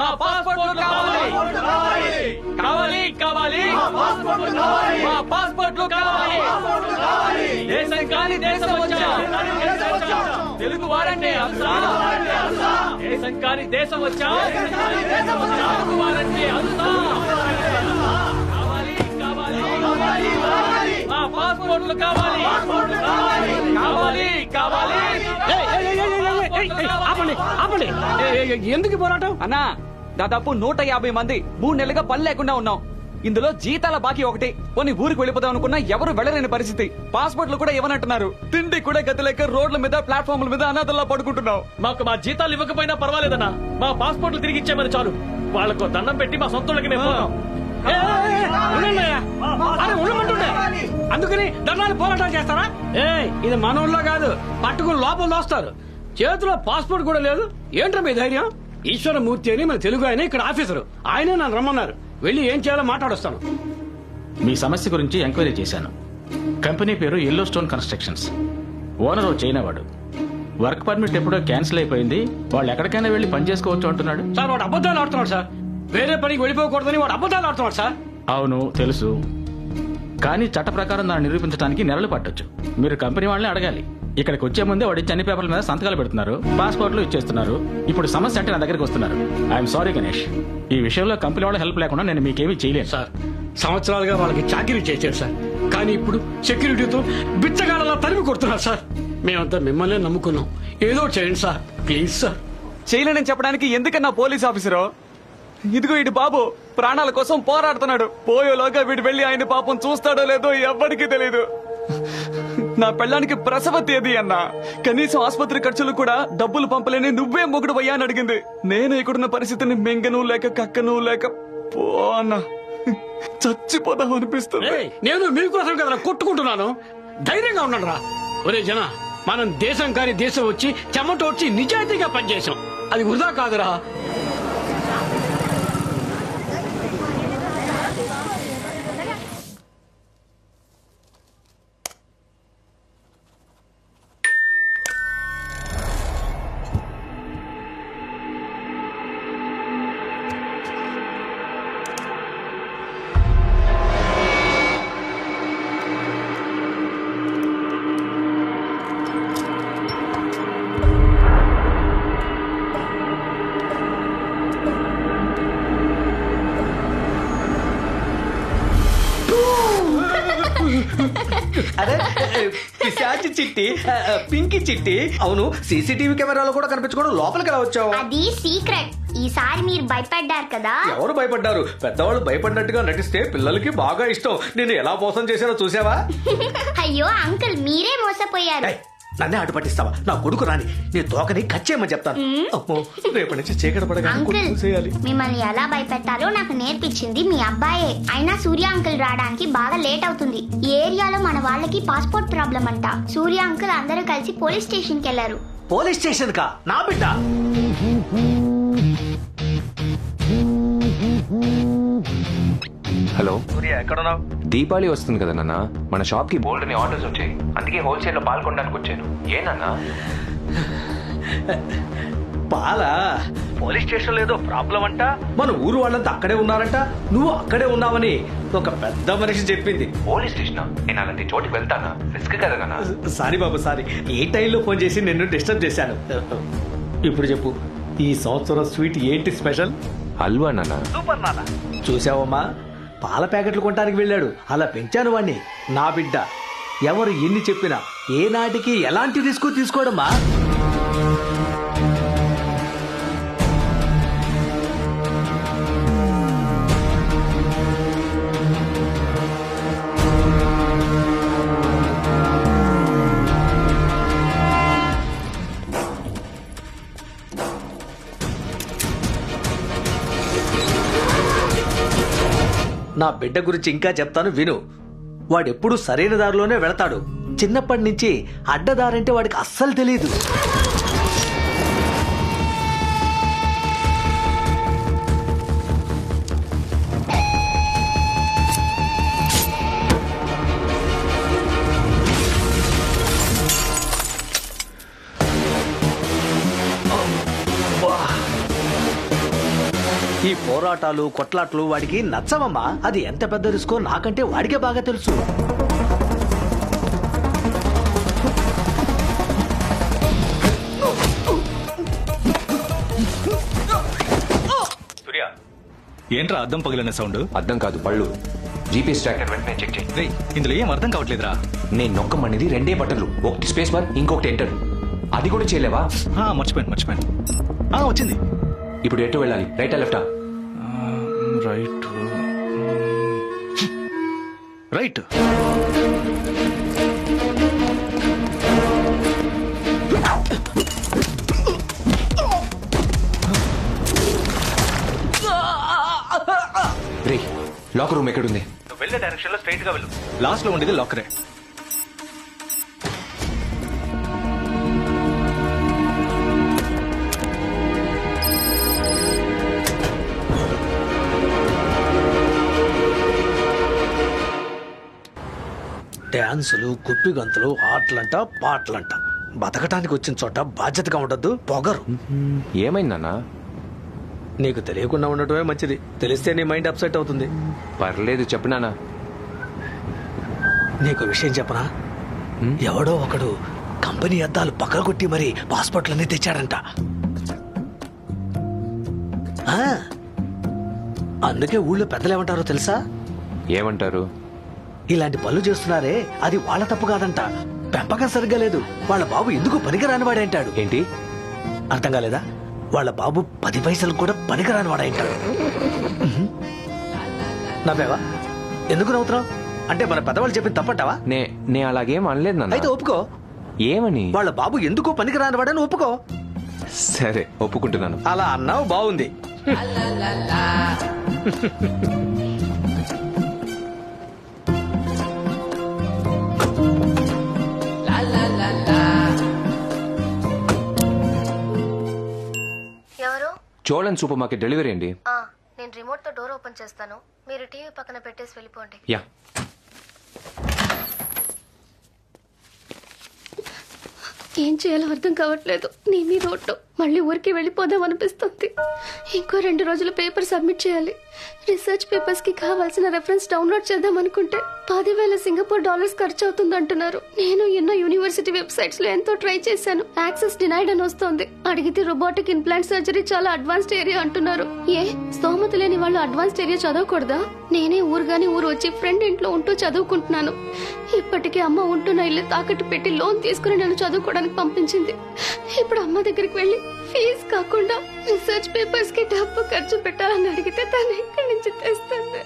మా పాస్పోర్ట్లు కావాలి. కావాలి కావాలి. మా పాస్పోర్ట్లు కావాలి. దేశం కాని దేశం వచ్చా. తెలుగు వారంటే అంతా దేశం కాని దేశం వచ్చా. తెలుగు వారంటే అంతా కావాలి కావాలి. మా పాస్పోర్ట్లు కావాలి. కావాలి. ఆపండి ఆపండి. ఎందుకు పోరాటం? అన్నా దాదాపు నూట యాభై మంది మూడు నెలలుగా పని లేకుండా ఉన్నాం. ఇందులో జీతాల బాకీ ఒకటి. కొన్ని ఊరికి వెళ్ళిపోదాం అనుకున్నా ఎవరు వెళ్ళలేని పరిస్థితి. పాస్పోర్ట్లు కూడా ఇవ్వనంటున్నారు. తిండి కూడా గతి లేక రోడ్ల మీద ప్లాట్ఫామ్ల మీద అనాథల్లా పడుకుంటున్నాం. మాకు మా జీతాలు ఇవ్వకపోయినా పర్వాలేదన్నా. మా పాస్పోర్ట్లు తిరిగి ఇచ్చామని చాలు. వాళ్ళకు దండం పెట్టి మా సొంతలకి మేము. అందుకని దండాలు పోరాటం చేస్తారా? ఏ ఇది మనోళ్ళలో కాదు. పట్టుకుని లోపల దోస్తారు. చేతిలో పాస్పోర్ట్ కూడా లేదు. ఏంట్రా మీ ధైర్యం? ఈశ్వరమూర్తి అని మన తెలుగు ఆయన ఇక్కడ ఆఫీసరు. ఆయనే నన్ను రమ్మన్నారు. వెళ్ళి ఏం చేయాలో మాట్లాడొస్తాను. మీ సమస్య గురించి ఎంక్వైరీ చేశాను. కంపెనీ పేరు ఎల్లో స్టోన్ కన్స్ట్రక్షన్స్ ఓనర్ ఓ చైనా వాడు వర్క్ పర్మిట్ ఎప్పుడో క్యాన్సిల్ అయిపోయింది. వాళ్ళు ఎక్కడికైనా వెళ్ళి పని చేసుకోవచ్చు అంటున్నాడు. సార్ వాడు అబద్ధాలు ఆడుతున్నాడు సార్. వేరే పనికి వెళ్ళిపోకూడదని వాడు అబద్ధాలు ఆడుతున్నాడు సార్. అవును తెలుసు. కానీ చట్ట ప్రకారం దాన్ని నిరూపించడానికి నెలలు పట్టొచ్చు. మీరు కంపెనీ వాళ్ళని అడగాలి. ఇక్కడికి వచ్చే ముందే వాడి అన్ని పేపర్ల మీద సంతకాలు పెడుతున్నారు పాస్పోర్ట్లు ఇచ్చేస్తున్నారు. ఇప్పుడు సమస్య అంటే నా దగ్గరికి వస్తున్నారు. ఐఎమ్ సారీ గణేష్ ఈ విషయంలో కంపెనీ వాళ్ళ హెల్ప్ లేకుండా నేను మీకేమీ చేయలేను. సార్ సంవత్సరాలుగా వాళ్ళకి చాకరీ చేశారు సార్. కానీ ఇప్పుడు సెక్యూరిటీతో బిచ్చగాళ్ళలా తరిమి కొడుతున్నారు సార్. మేమంతా మిమ్మల్ని నమ్ముకున్నాం. ఏదో చేయండి సార్. Please sir. చేయలేనని చెప్పడానికి ఎందుకన్నా పోలీస్ ఆఫీసరు? ఇదిగో ఇటు బాబు ప్రాణాల కోసం పోరాడుతున్నాడు. పోయేలోగా వీడు వెళ్ళి ఆయన పాపం చూస్తాడో లేదో ఎవ్వడికి తెలియదు నా పెళ్ళానికి ప్రసవ తేదీ అన్నా. కనీసం ఆసుపత్రి ఖర్చులు కూడా డబ్బులు పంపలేని నువ్వే మొగుడు పోయా అని అడిగింది. నేను ఇక్కడున్న పరిస్థితిని మింగను లేక కక్కను లేక పో అన్న. చచ్చిపోదాం అనిపిస్తుంది. నేను మీకోసం కదా కొట్టుకుంటున్నాను. ధైర్యంగా ఉన్నాను రా ఒరే జన మనం దేశం కాని దేశం వచ్చి చెమట వచ్చి నిజాయితీగా పనిచేసాం అది వృధా కాదురా. చిట్టి పింకి చిట్టి. అవును సీసీటీవీ కెమెరాలో కూడా కనిపించుకోవడం లోపలికి ఎలా వచ్చావు? అది సీక్రెట్. ఈసారి మీరు భయపడ్డారు కదా. ఎవరు భయపడ్డారు? పెద్దవాళ్ళు భయపడినట్టుగా నటిస్తే పిల్లలకి బాగా ఇష్టం. నేను ఎలా మోసం చేశానో చూసావా? అయ్యో అంకుల్ మీరే మోసపోయారు. నన్నే అడ్డు పట్టిస్తావా? నా కొడుకు రాని నీ తోకని కచ్చేయమని చెప్తాను. అమ్మో రేపటి నుంచి చీకటి పడగా అంకుల్ చూసేయాలి. మిమ్మల్ని ఎలా భయపెట్టాలో నాకు నేర్పించింది మీ అబ్బాయే. అయినా సూర్య అంకుల్ రావడానికి బాగా లేట్ అవుతుంది. ఈ ఏరియాలో మన వాళ్ళకి పాస్పోర్ట్ ప్రాబ్లం అంట. సూర్య అంకుల్ అందరూ కలిసి పోలీస్ స్టేషన్కి వెళ్ళారు పోలీస్ స్టేషన్ కా నా బిడ్డ? హలో. సూర్య ఎక్కడున్నావు? దీపావళి వస్తుంది కదా నాన్న. మన షాప్కి బోల్డ్ అని ఆర్డర్స్ వచ్చాయి. అందుకే హోల్సేల్లో పాల్గొనడానికి వచ్చాను. ఏనన్నా పాలా? పోలీస్ స్టేషన్ లేదో ప్రాబ్లం అంట? మన ఊరు వాళ్ళంతా అక్కడే ఉన్నారంట. నువ్వు అక్కడే ఉన్నావని ఒక పెద్ద మనిషి చెప్పింది. Police station? నేను అలాంటి చోటుకి వెళ్తానా? రిస్క్ కదా నాన్న. సారీ బాబు సారీ. ఏ టైంలో ఫోన్ చేసి నిన్ను డిస్టర్బ్ చేశాను? ఇప్పుడు చెప్పు. ఈ సంవత్సరం స్వీట్ ఏంటి స్పెషల్? హల్వా నాన్న. సూపర్ నాన్న చూసావమ్మా పాల ప్యాకెట్లు కొనడానికి వెళ్ళాడు. అలా పెంచాను వాణ్ణి. నా బిడ్డ ఎవరు ఎన్ని చెప్పినా ఏ నాటికి ఎలాంటి రిస్క్ తీసుకోవడమ్మా నా బిడ్డ గురించి ఇంకా చెప్తాను విను. వాడెప్పుడు సరైన దారిలోనే వెళతాడు. చిన్నప్పటి నుంచి అడ్డదారంటే వాడికి అస్సలు తెలియదు పోరాటాలు కొట్లాట్లు వాడికి నచ్చవమ్మా. అది ఎంత పెద్ద రిస్కో? నాకంటే వాడికే బాగా తెలుసు. ఏంట్రా అద్దం పగిలిన సౌండ్? అర్థం కాదు పళ్ళు జీపీఎస్ ట్రాకర్ వెంటనే చెక్ చేయి. రేయ్ ఇందులో ఏం అర్థం కావట్లేదురా? నేను నొక్కమనేది రెండే బట్టలు ఒకటి స్పేస్ బార్ ఇంకొకటి ఎంటర్ అది కూడా చేయలేవా? ఆ, మర్చిపోయాను మర్చిపోయాను. ఆ, వచ్చింది. ఇప్పుడు ఎటు వెళ్ళాలి? రైటా లెఫ్టా రైట్. రైట్. రే లాకర్ రూమ్ ఎక్కడుంది? వెళ్ళే డైరెక్షన్లో స్ట్రైట్గా వెళ్ళు. లాస్ట్లో ఉండేది లాకరే డాన్సులు కుప్పి గంతులు ఆటలంట పాటలంట. బతకటానికి వచ్చిన చోట బాధ్యతగా ఉండద్దు పొగరు. ఏమైందన్నా నీకు తెలియకుండా ఉండటమే మంచిది. తెలిస్తే నీ మైండ్ అప్సెట్ అవుతుంది. పర్లేదు చెప్పినానా నీకు విషయం చెప్పనా? ఎవడో ఒకడు కంపెనీ అద్దాలు పగలగొట్టి మరి పాస్పోర్ట్లన్నీ తెచ్చాడంట. అందుకే ఊళ్ళో పెద్దలు ఏమంటారో తెలుసా? ఏమంటారు? ఇలాంటి పనులు చేస్తున్నారే అది వాళ్ళ తప్పు కాదంట. పెంపకం సరిగ్గా లేదు. వాళ్ళ బాబు ఎందుకు పనికిరాని వాడంటాడు ఏంటి? అర్థం కాలేదా? వాళ్ళ బాబు పది పైసలు కూడా పనికిరాని వాడంటాడు నవ్వేవా? ఎందుకు నవ్వుతున్నావు? అంటే మన పెద్దవాళ్ళు చెప్పింది తప్పంటావా? నే నే అలాగేం అనలేదు అయితే నాన్న ఒప్పుకో. ఏమని? వాళ్ళ బాబు ఎందుకో పనికిరాని వాడని ఒప్పుకో. సరే ఒప్పుకుంటున్నాను. అలా అన్నావు బాగుంది. చోళన్ సూపర్ మార్కెట్ డెలివరీ అండి. ఆ, నేను రిమోట్తో డోర్ ఓపెన్ చేస్తాను. మీరు టీవీ పక్కన పెట్టేసి వెళ్ళిపోండి. యా. ఏం చేయాలో అర్థం కావట్లేదు. నీ మీద ఒట్టు మళ్ళీ ఊరికి వెళ్ళిపోదాం అనిపిస్తుంది. ఇంకో రెండు రోజులు పేపర్ సబ్మిట్ చేయాలి. రీసెర్చ్ పేపర్స్కి కావాల్సిన రెఫరెన్స్ డౌన్లోడ్ చేద్దాం అనుకుంటే పదివేల సింగపూర్ డాలర్స్ ఖర్చు అవుతుంది అంటున్నారు నేను ఎన్నో యూనివర్సిటీ వెబ్సైట్స్లో ఎంతో ట్రై చేశాను. యాక్సెస్ డినైడ్ అని వస్తోంది. అడిగితే రోబోటిక్ ఇంప్లాంట్ సర్జరీ చాలా అడ్వాన్స్డ్ ఏరియా అంటున్నారు. ఏ? స్తోమత లేని వాళ్ళు అడ్వాన్స్డ్ ఏరియా చదవకూడదా? నేనే ఊరుగాని ఊరు వచ్చి ఫ్రెండ్ ఇంట్లో ఉంటూ చదువుకుంటున్నాను. ఇప్పటికే అమ్మ ఉంటున్న ఇల్లు తాకట్టు పెట్టి లోన్ తీసుకుని నన్ను చదువుకోవడానికి పంపించింది. ఇప్పుడు అమ్మ దగ్గరికి వెళ్ళి ఫీజు కాకుండా రీసెర్చ్ పేపర్స్కి డబ్బు ఖర్చు పెట్టాలని అడిగితే తను ఎక్కడి నుంచి తెస్తుంది.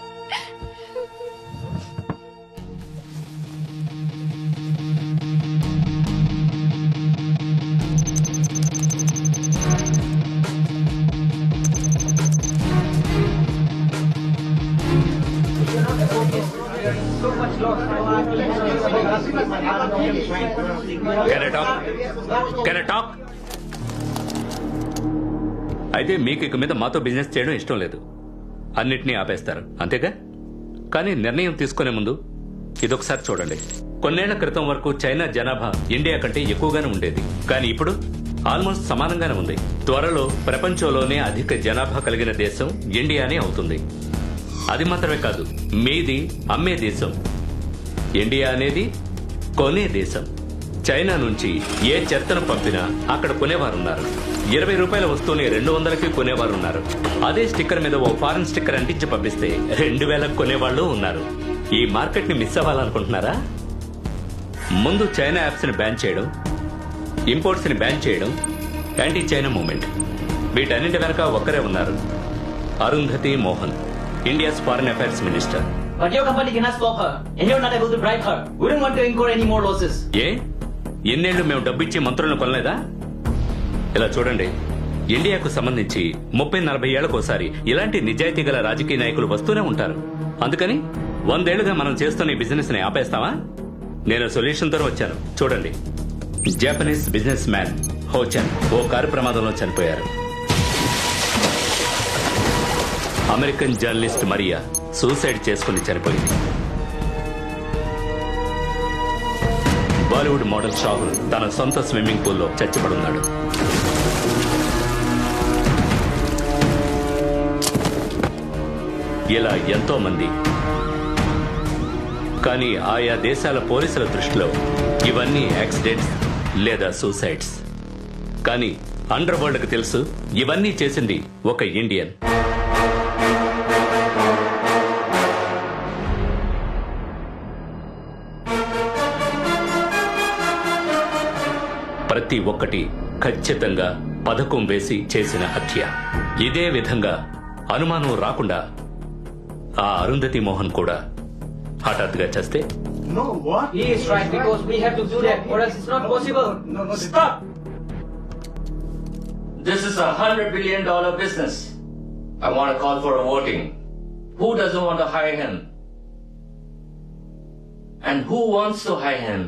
అయితే మీకు ఇక మీద మాతో బిజినెస్ చేయడం ఇష్టం లేదు. అన్నిటినీ ఆపేస్తారు. అంతేగా? కానీ నిర్ణయం తీసుకునే ముందు ఇదొకసారి చూడండి. కొన్నేళ్ళ క్రితం వరకు చైనా జనాభా ఇండియా కంటే ఎక్కువగానే ఉండేది. కానీ ఇప్పుడు ఆల్మోస్ట్ సమానంగానే ఉంది. త్వరలో ప్రపంచంలోనే అధిక జనాభా కలిగిన దేశం ఇండియానే అవుతుంది. అది మాత్రమే కాదు మీది అమ్మే దేశం. ఇండియా అనేది కొనే దేశం. చైనా నుంచి ఏ చెత్తను పంపినా అక్కడ కొనేవారున్నారు. ఇరవై రూపాయల వస్తువుని రెండు వందలకి కొనేవారున్నారు. అదే స్టిక్కర్ మీద ఓ ఫారెన్ స్టిక్కర్ అంటించి పంపిస్తే రెండు వేలకు కొనేవాళ్ళు ఉన్నారు. ఈ మార్కెట్ని మిస్ అవ్వాలనుకుంటున్నారా? ముందు చైనా యాప్స్ని బ్యాన్ చేయడం ఇంపోర్ట్స్ని బ్యాన్ చేయడం యాంటీ చైనా మూవ్మెంట్. వీటన్నింటి వెనక ఒక్కరే ఉన్నారు. Arundhati Mohan India's foreign affairs minister. ఏ? ఎన్నేళ్ళు మేము డబ్బిచ్చి మంత్రులను కొనలేదా? ఇలా చూడండి. ఇండియాకు సంబంధించి ముప్పై నలభై ఏళ్ళకోసారి ఇలాంటి నిజాయితీ గల రాజకీయ నాయకులు వస్తూనే ఉంటారు. అందుకని వందేళ్ళుగా మనం చేస్తున్న ఈ బిజినెస్ని ఆపేస్తావా? నేను సొల్యూషన్తో వచ్చాను. చూడండి. జపనీస్ బిజినెస్ మ్యాన్ హోచన్ ఓ కారు ప్రమాదంలో చనిపోయారు. అమెరికన్ జర్నలిస్ట్ మరియా సూసైడ్ చేసుకుని చనిపోయింది. బాలీవుడ్ మోడల్ షాహుల్ తన సొంత స్విమ్మింగ్ పూల్లో చచ్చిపడున్నాడు. ఇలా ఎంతో మంది కానీ ఆయా దేశాల పోలీసుల దృష్టిలో ఇవన్నీ యాక్సిడెంట్స్ లేదా సూసైడ్స్. కానీ అండర్ వరల్డ్కి తెలుసు ఇవన్నీ చేసింది ఒక ఇండియన్. ప్రతి ఒక్కటి ఖచ్చితంగా పథకం వేసి చేసిన హత్య ఇదే విధంగా అనుమానం రాకుండా ఆ అరుంధతి మోహన్ కూడా హఠాత్తుగా చేస్తే He is right because we have to do that or else it's not possible. Stop! This is a hundred billion dollar business. I want to call for a voting. Who doesn't want to hire him? And who wants to hire him?